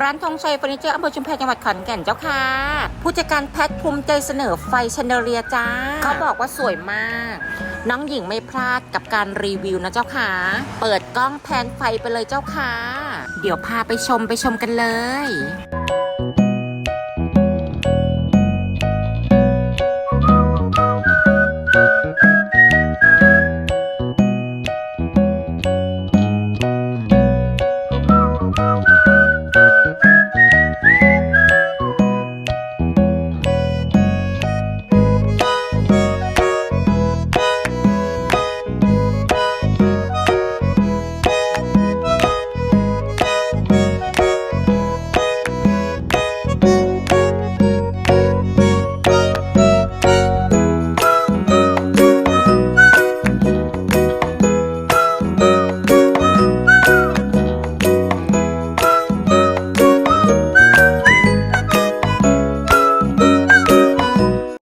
ร้านธงชัยเฟอร์นิเจอร์อำเภอชุมแพจังหวัดขอนแก่นเจ้าค่ะ ผู้จัดการแพทภูมิใจเสนอไฟชนเดอเรียจ้า เขาบอกว่าสวยมาก น้องหญิงไม่พลาดกับการรีวิวนะเจ้าค่ะ เปิดกล้องแพนไฟไปเลยเจ้าค่ะ เดี๋ยวพาไปชมไปชมกันเลย